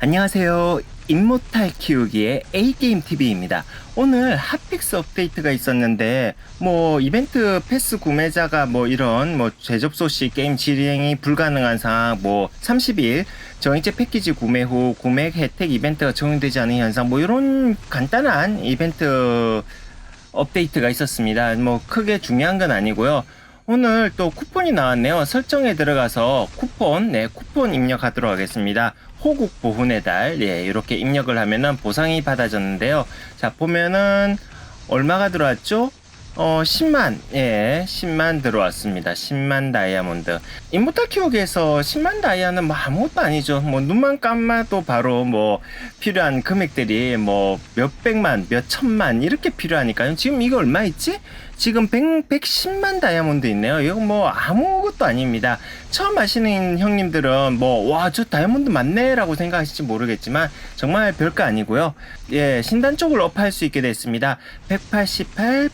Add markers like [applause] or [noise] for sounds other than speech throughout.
안녕하세요. 인모탈 키우기의 A게임TV입니다. 오늘 핫픽스 업데이트가 있었는데, 뭐, 이벤트 패스 구매자가 뭐 이런 뭐 재접소 시 게임 실행이 불가능한 상황, 뭐, 30일 정액제 패키지 구매 후 구매 혜택 이벤트가 적용되지 않은 현상, 뭐 이런 간단한 이벤트 업데이트가 있었습니다. 뭐, 크게 중요한 건 아니고요. 오늘 또 쿠폰이 나왔네요. 설정에 들어가서 쿠폰, 네, 쿠폰 입력하도록 하겠습니다. 호국 보훈의 달, 예, 이렇게 입력을 하면은 보상이 받아졌는데요. 자, 보면은 얼마가 들어왔죠? 어, 10만, 예, 10만 들어왔습니다. 10만 다이아몬드. 인모탈 키우기에서 10만 다이아는 뭐 아무것도 아니죠. 뭐 눈만 감아도 바로 뭐 필요한 금액들이 뭐 몇백만, 몇천만 이렇게 필요하니까요. 지금 이거 얼마 있지? 지금 100, 110만 다이아몬드 있네요. 이거 뭐 아무것도 아닙니다. 처음 하시는 형님들은 뭐, 와, 저 다이아몬드 많네 라고 생각하실지 모르겠지만 정말 별거 아니고요. 예, 신단 쪽을 업할 수 있게 됐습니다. 188,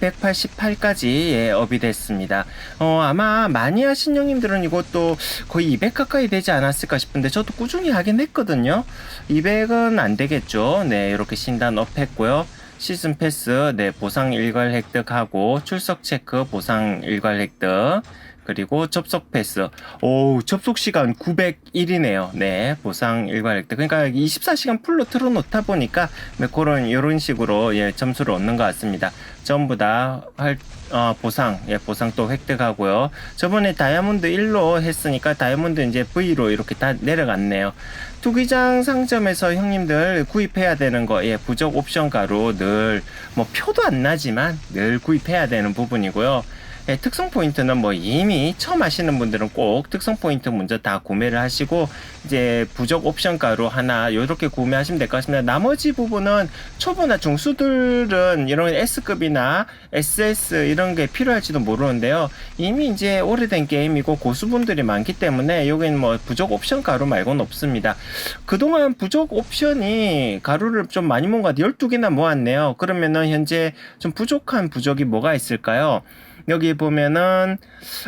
188까지 예, 업이 됐습니다. 어, 아마 많이 하신 형님들은 이것도 거의 200 가까이 되지 않았을까 싶은데 저도 꾸준히 하긴 했거든요. 200은 안 되겠죠. 네, 이렇게 신단 업했고요. 시즌 패스, 네, 보상 일괄 획득하고 출석 체크 보상 일괄 획득. 그리고 접속 패스. 오, 접속 시간 901이네요. 네, 보상 일괄 획득. 그러니까 24시간 풀로 틀어 놓다 보니까 네, 그런 이런 식으로 예, 점수를 얻는 것 같습니다. 전부 다 할, 어, 보상, 예, 보상 또 획득하고요. 저번에 다이아몬드 1로 했으니까 다이아몬드 이제 V로 이렇게 다 내려갔네요. 투기장 상점에서 형님들 구입해야 되는 거, 예, 부적 옵션 가로 늘, 뭐, 표도 안 나지만 늘 구입해야 되는 부분이고요. 예, 특성 포인트는 뭐 이미 처음 하시는 분들은 꼭 특성 포인트 먼저 다 구매를 하시고 이제 부적 옵션가로 하나 이렇게 구매하시면 될 것 같습니다. 나머지 부분은 초보나 중수들은 이런 S급이나 SS 이런 게 필요할지도 모르는데요. 이미 이제 오래된 게임이고 고수분들이 많기 때문에 여기는 뭐 부적 옵션 가루 말고는 없습니다. 그동안 부적 옵션이 가루를 좀 많이 모은 것 같아요. 12개나 모았네요. 그러면은 현재 좀 부족한 부적이 뭐가 있을까요? 여기 보면은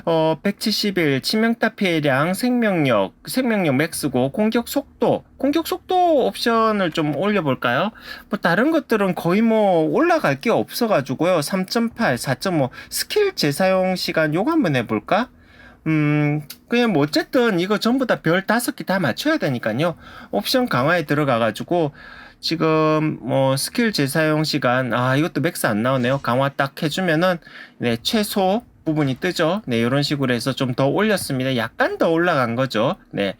어 171 치명타 피해량 생명력 생명력 맥스고 공격 속도 공격 속도 옵션을 좀 올려볼까요? 뭐 다른 것들은 거의 뭐 올라갈 게 없어가지고요 3.8 4.5 스킬 재사용 시간 요거 한번 해볼까? 음, 그냥 뭐 어쨌든 이거 전부 다 별 다섯 개 다 맞춰야 되니까요. 옵션 강화에 들어가가지고 지금 뭐 스킬 재사용 시간 아 이것도 맥스 안 나오네요. 강화 딱 해주면은 네 최소 부분이 뜨죠 네 이런 식으로 해서 좀 더 올렸습니다 약간 더 올라간 거죠 네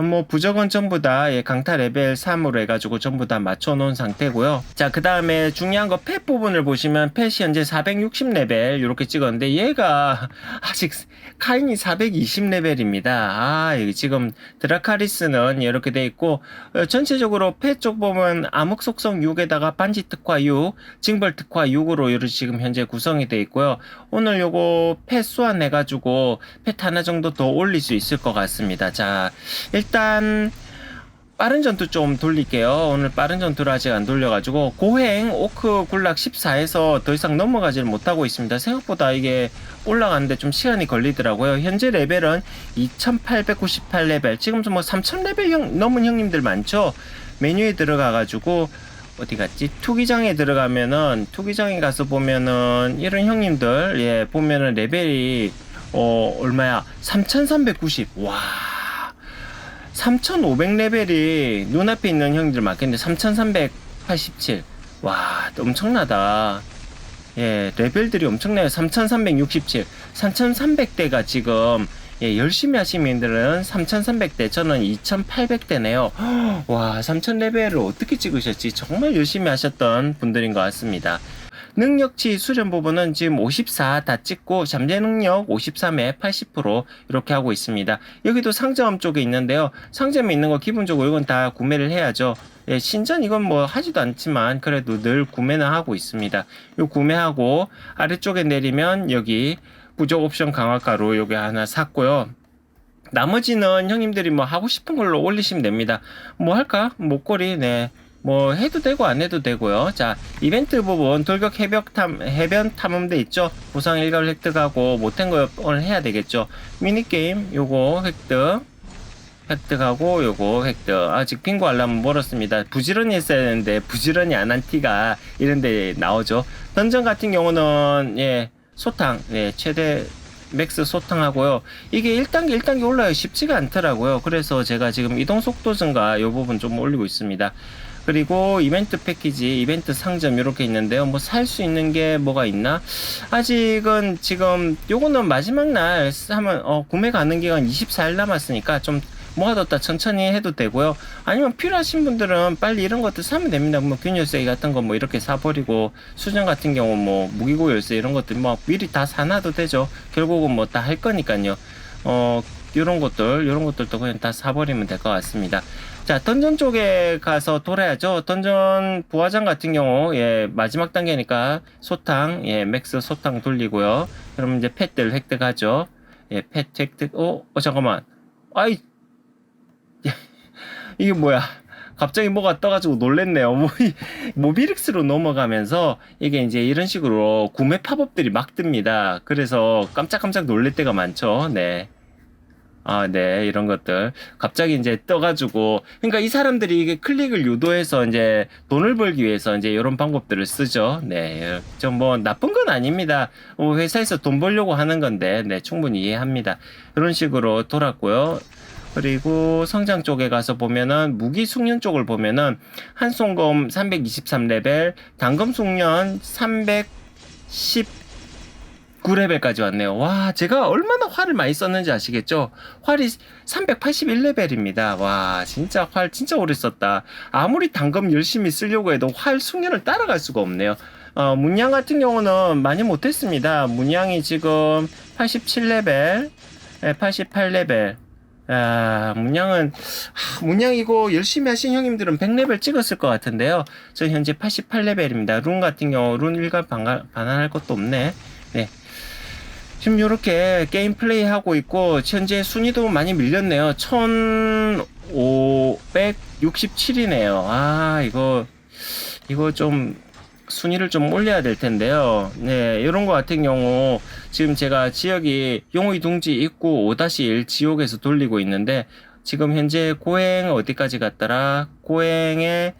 뭐 부적은 전부 다 예, 강타 레벨 3으로 해가지고 전부 다 맞춰놓은 상태고요. 자, 그 다음에 중요한 거 펫 부분을 보시면 펫이 현재 460레벨 이렇게 찍었는데 얘가 [laughs] 아직 카인이 420레벨입니다. 아, 지금 드라카리스는 이렇게 돼 있고 어, 전체적으로 펫 쪽 보면 암흑 속성 6에다가 반지 특화 6, 징벌 특화 6으로 이렇게 지금 현재 구성이 돼 있고요. 오늘 요거 펫 소환해가지고 펫 하나 정도 더 올릴 수 있을 것 같습니다. 자, 일단 빠른 전투 좀 돌릴게요. 오늘 빠른 전투를 아직 안 돌려가지고 고행 오크 굴락 14에서 더 이상 넘어가지를 못하고 있습니다. 생각보다 이게 올라가는데 좀 시간이 걸리더라고요. 현재 레벨은 2898레벨. 지금 뭐 3000레벨 형, 넘은 형님들 많죠? 메뉴에 들어가가지고 어디 갔지? 투기장에 들어가면은 투기장에 가서 보면은 이런 형님들 예 보면은 레벨이 어 얼마야? 3390. 와. 3500 레벨이 눈앞에 있는 형들 맞겠는데 3387. 와, 엄청나다. 예, 레벨들이 엄청나요. 3367. 3300대가 지금 예, 열심히 하신 분들은 3300대, 저는 2800대네요. [gasps] 와, 3000레벨을 어떻게 찍으셨지? 정말 열심히 하셨던 분들인 것 같습니다. 능력치 수련 부분은 지금 54 다 찍고 잠재 능력 53에 80% 이렇게 하고 있습니다. 여기도 상점 쪽에 있는데요. 상점에 있는 거 기본적으로 이건 다 구매를 해야죠. 예, 신전 이건 뭐 하지도 않지만 그래도 늘 구매는 하고 있습니다. 요 구매하고 아래쪽에 내리면 여기 부족 옵션 강화가로 여기 하나 샀고요. 나머지는 형님들이 뭐 하고 싶은 걸로 올리시면 됩니다. 뭐 할까? 목걸이, 네. 뭐 해도 되고 안 해도 되고요. 자 이벤트 부분 돌격 해벽 탐 해변 탐험대 있죠. 보상 일괄 획득하고 못한 걸 해야 되겠죠. 미니 게임 요거 획득. 획득하고 요거 획득 아직 빙고 하려면 멀었습니다 부지런히 했어야 되는데 부지런히 안 한 티가 이런데 나오죠 던전 같은 경우는 예 소탕 예 최대 맥스 소탕하고요 이게 1단계 1단계 올라요 쉽지가 않더라고요 그래서 제가 지금 이동 속도 증가 요 부분 좀 올리고 있습니다 그리고 이벤트 패키지, 이벤트 상점 이렇게 있는데요. 뭐 살 수 있는 게 뭐가 있나? 아직은 지금 요거는 마지막 날 하면 어, 구매 가능 기간 24일 남았으니까 좀 모아뒀다 천천히 해도 되고요. 아니면 필요하신 분들은 빨리 이런 것들 사면 됩니다. 뭐 균열쇠 같은 거 뭐 이렇게 사버리고 수정 같은 경우 뭐 무기고 열쇠 이런 것들 뭐 미리 다 사놔도 되죠. 결국은 뭐 다 할 거니까요. 어 이런 것들 이런 것들도 그냥 다 사버리면 될 것 같습니다. 자 던전 쪽에 가서 돌아야죠. 던전 부화장 같은 경우 예 마지막 단계니까 소탕 예 맥스 소탕 돌리고요. 그러면 이제 펫들 획득하죠. 예 펫 획득 어, 어 잠깐만 아이 이게 뭐야? 갑자기 뭐가 떠가지고 놀랬네요. 뭐, 이- 모비릭스로 넘어가면서 이게 이제 이런 식으로 구매 팝업들이 막 뜹니다. 그래서 깜짝깜짝 놀랄 때가 많죠. 네. 아, 네, 이런 것들. 갑자기 이제 떠가지고, 그러니까 이 사람들이 이게 클릭을 유도해서 이제 돈을 벌기 위해서 이제 이런 방법들을 쓰죠. 네, 좀 뭐 나쁜 건 아닙니다. 뭐 회사에서 돈 벌려고 하는 건데, 네, 충분히 이해합니다. 이런 식으로 돌았고요. 그리고 성장 쪽에 가서 보면은 무기 숙련 쪽을 보면은 한송검 323레벨, 단검 숙련 319레벨까지 왔네요. 와, 제가 얼마나 활을 많이 썼는지 아시겠죠? 활이 381레벨입니다. 와, 진짜 활 진짜 오래 썼다. 아무리 단검 열심히 쓰려고 해도 활 숙련을 따라갈 수가 없네요. 어, 문양 같은 경우는 많이 못했습니다. 문양이 지금 87레벨, 88레벨. 아, 문양은, 하, 문양 이거 열심히 하신 형님들은 100레벨 찍었을 것 같은데요. 저 현재 88레벨입니다. 룬 같은 경우, 룬 반가, 반환할 것도 없네. 네. 지금 이렇게 게임 플레이 하고 있고, 현재 순위도 많이 밀렸네요. 1567이네요. 아, 이거, 이거 좀, 순위를 좀 올려야 될 텐데요. 네, 이런 거 같은 경우 지금 제가 지역이 용의 둥지 입구 5-1 지옥에서 돌리고 있는데 지금 현재 고행 어디까지 갔더라? 고행에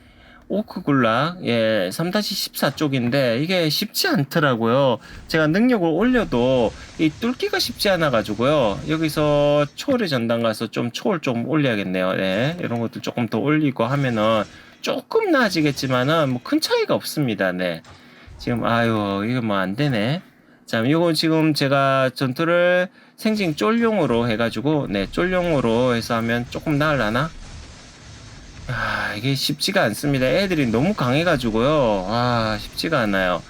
오크굴락 예 3-14 쪽인데 이게 쉽지 않더라고요. 제가 능력을 올려도 이 뚫기가 쉽지 않아 가지고요. 여기서 초월의 전당 가서 좀 초월 좀 올려야겠네요. 네, 이런 것들 조금 더 올리고 하면은 조금 나아지겠지만은 뭐 큰 차이가 없습니다. 네. 지금 아유 이거 뭐 안 되네. 자, 이거 지금 제가 전투를 생징 쫄용으로 해가지고 네 쫄용으로 해서 하면 조금 나을라나? 아 이게 쉽지가 않습니다. 애들이 너무 강해가지고요. 아 쉽지가 않아요.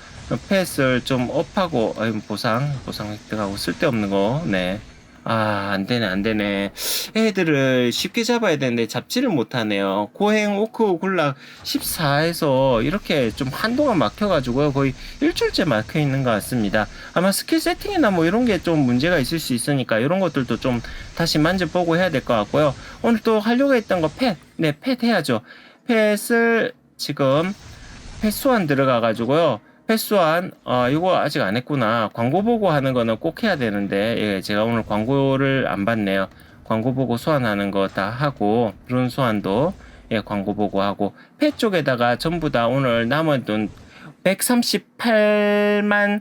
패스를 좀 업하고 보상 보상 획득하고 쓸데없는 거 네. 아, 안 되네, 안 되네. 애들을 쉽게 잡아야 되는데 잡지를 못하네요. 고행 오크 굴락 14에서 이렇게 좀 한동안 막혀가지고요. 거의 일주일째 막혀 있는 것 같습니다. 아마 스킬 세팅이나 뭐 이런 게 좀 문제가 있을 수 있으니까 이런 것들도 좀 다시 만져보고 해야 될 것 같고요. 오늘 또 하려고 했던 거 펫. 네, 펫 해야죠. 펫을 지금 펫 소환 들어가가지고요. 패스한 어 이거 아직 안 했구나. 광고 보고 하는 거는 꼭 해야 되는데 예, 제가 오늘 광고를 안 봤네요. 광고 보고 소환하는 거 다 하고 룬 소환도 예 광고 보고 하고. 펫 쪽에다가 전부 다 오늘 남은 돈 138만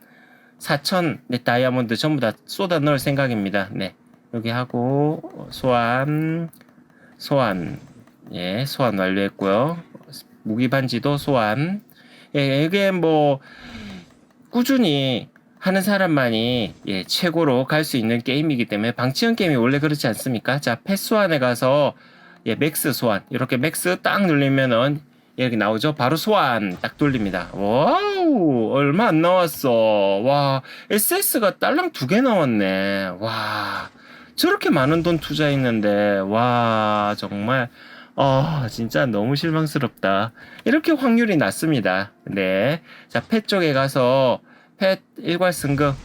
4천 네, 다이아몬드 전부 다 쏟아 넣을 생각입니다. 네. 여기 하고 소환 소환. 예 소환 완료했고요. 무기 반지도 소환 예, 이게 뭐 꾸준히 하는 사람만이 예, 최고로 갈 수 있는 게임이기 때문에 방치형 게임이 원래 그렇지 않습니까? 자, 패스완에 가서 예, 맥스 소환 이렇게 맥스 딱 누르면은 여기 나오죠. 바로 소환 딱 돌립니다. 와우 얼마 안 나왔어. 와 SS가 딸랑 두 개 나왔네. 와 저렇게 많은 돈 투자했는데 와 정말 아, 진짜 너무 실망스럽다. 이렇게 확률이 낮습니다. 네. 자, 펫 쪽에 가서 펫 일괄 승급.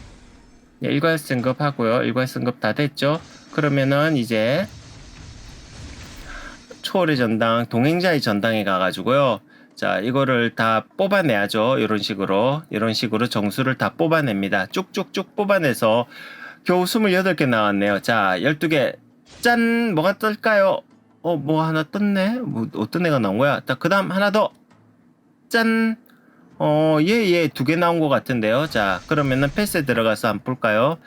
네, 일괄 승급 하고요. 일괄 승급 다 됐죠? 그러면은 이제 초월의 전당, 동행자의 전당에 가가지고요. 자, 이거를 다 뽑아내야죠. 이런 식으로. 이런 식으로 정수를 다 뽑아냅니다. 쭉쭉쭉 뽑아내서 겨우 28개 나왔네요. 자, 12개 짠 뭐가 뜰까요? 어 뭐 하나 떴네. 뭐 어떤 애가 나온 거야? 자 그 다음 하나 더. 짠. 어, 예, 예, 두 개 나온 것 같은데요. 자, 그러면은 패스에 들어가서 한번 볼까요?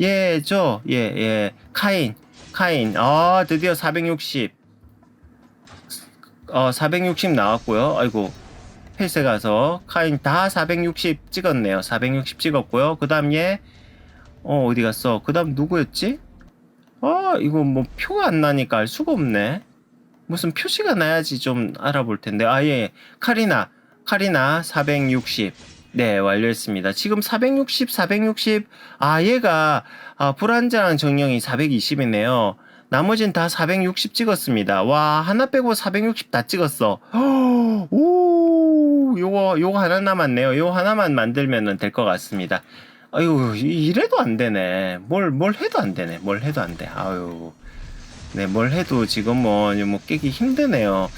예, 저, 예, 예, 카인, 카인. 아, 드디어 460. 어, 460 나왔고요. 아이고, 패스에 가서 카인 다 460 찍었네요. 460 찍었고요. 그 다음 얘, 어, 어디 갔어? 그 다음 누구였지? 아, 이거 뭐 표가 안 나니까 알 수가 없네. 무슨 표시가 나야지 좀 알아볼 텐데. 아, 예, 카리나. 카리나 460. 네, 완료했습니다. 지금 460, 460. 아, 얘가 아, 불안정한 정령이 420이네요. 나머진 다 460 찍었습니다. 와, 하나 빼고 460 다 찍었어. [gasps] 오, 요거, 요거 하나 남았네요. 요거 하나만 만들면 될 것 같습니다. 아유, 이- 이래도 안 되네. 뭘, 뭘 해도 안 되네. 뭘 해도 안 돼. 아유. 네, 뭘 해도 지금 뭐, 뭐 깨기 힘드네요.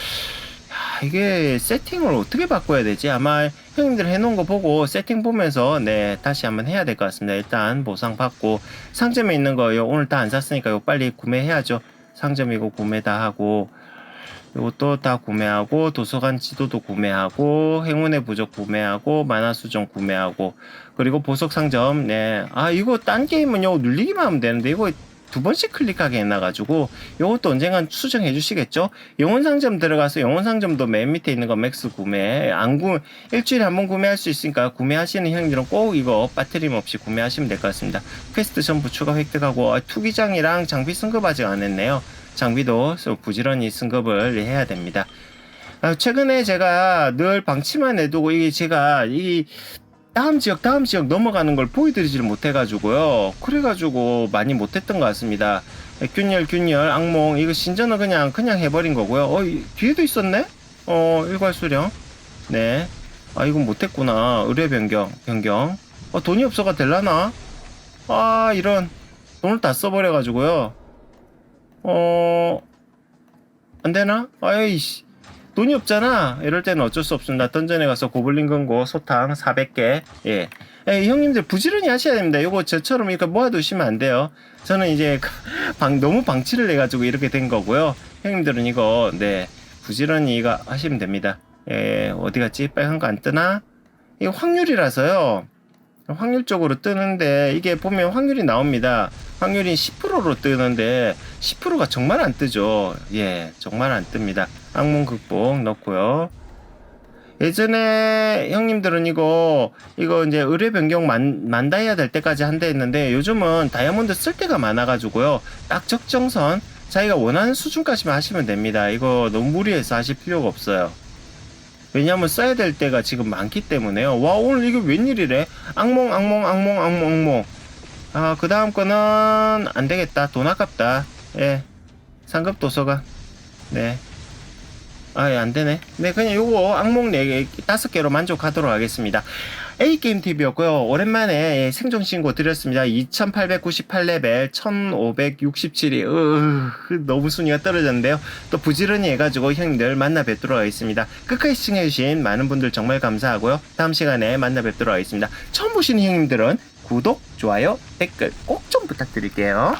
야, 이게 세팅을 어떻게 바꿔야 되지? 아마 형님들 해놓은 거 보고 세팅 보면서 네 다시 한번 해야 될 것 같습니다. 일단 보상 받고 상점에 있는 거요 오늘 다 안 샀으니까 요 빨리 구매해야죠. 상점 이거 구매 다 하고 요것도 다 구매하고 도서관 지도도 구매하고 행운의 부적 구매하고 만화 수정 구매하고 그리고 보석 상점 네 아 이거 딴 게임은 요 눌리기만 하면 되는데 이거 두 번씩 클릭하게 해놔가지고 요것도 언젠간 수정해 주시겠죠? 영혼 상점 들어가서 영혼 상점도 맨 밑에 있는 거 맥스 구매 안 구, 일주일에 한 번 구매할 수 있으니까 구매하시는 형님들은 꼭 이거 빠트림 없이 구매하시면 될 것 같습니다. 퀘스트 전부 추가 획득하고 아, 투기장이랑 장비 승급 아직 안 했네요. 장비도 부지런히 승급을 해야 됩니다. 아, 최근에 제가 늘 방치만 해두고 이게 제가 이 다음 지역 다음 지역 넘어가는 걸 보여드리지를 못해가지고요. 그래가지고 많이 못했던 것 같습니다. 균열 균열 악몽 이거 신전은 그냥 그냥 해버린 거고요. 어 이- 뒤에도 있었네? 어 일괄 수령 네. 아 이건 못했구나. 의뢰 변경 변경. 어 돈이 없어가 될라나? 아 이런 돈을 다 써버려가지고요. 어 안 되나? 아이씨 돈이 없잖아. 이럴 때는 어쩔 수 없습니다. 던전에 가서 고블린 금고 소탕 400개. 예. 예, 형님들 부지런히 하셔야 됩니다. 요거 저처럼 이렇게 모아두시면 안 돼요. 저는 이제 [laughs] 방 너무 방치를 해가지고 이렇게 된 거고요. 형님들은 이거 네 부지런히 이거 하시면 됩니다. 예, 어디 갔지? 빨간 거 안 뜨나? 이거 확률이라서요. 확률적으로 뜨는데 이게 보면 확률이 나옵니다. 확률이 10%로 뜨는데 10%가 정말 안 뜨죠. 예, 정말 안 뜹니다. 악몽 극복 넣고요. 예전에 형님들은 이거 이거 이제 의뢰 변경 만 만다이아 될 때까지 한다 했는데 요즘은 다이아몬드 쓸 때가 많아가지고요. 딱 적정선 자기가 원하는 수준까지만 하시면 됩니다. 이거 너무 무리해서 하실 필요가 없어요. 왜냐하면 써야 될 때가 지금 많기 때문에요. 와 오늘 이게 웬일이래? 악몽 악몽 악몽 악몽 악몽. 아그 다음 거는 안 되겠다. 돈 아깝다. 예. 상급 도서관. 네. 아, 예, 안 되네. 네, 그냥 요거 악몽 4개, 5개로 만족하도록 하겠습니다. A게임TV였고요. 오랜만에 생존 신고 드렸습니다. 2898레벨, 1567이, 으, 너무 순위가 떨어졌는데요. 또 부지런히 해가지고 형님들 만나 뵙도록 하겠습니다. 끝까지 시청해주신 많은 분들 정말 감사하고요. 다음 시간에 만나 뵙도록 하겠습니다. 처음 보시는 형님들은 구독, 좋아요, 댓글 꼭 좀 부탁드릴게요.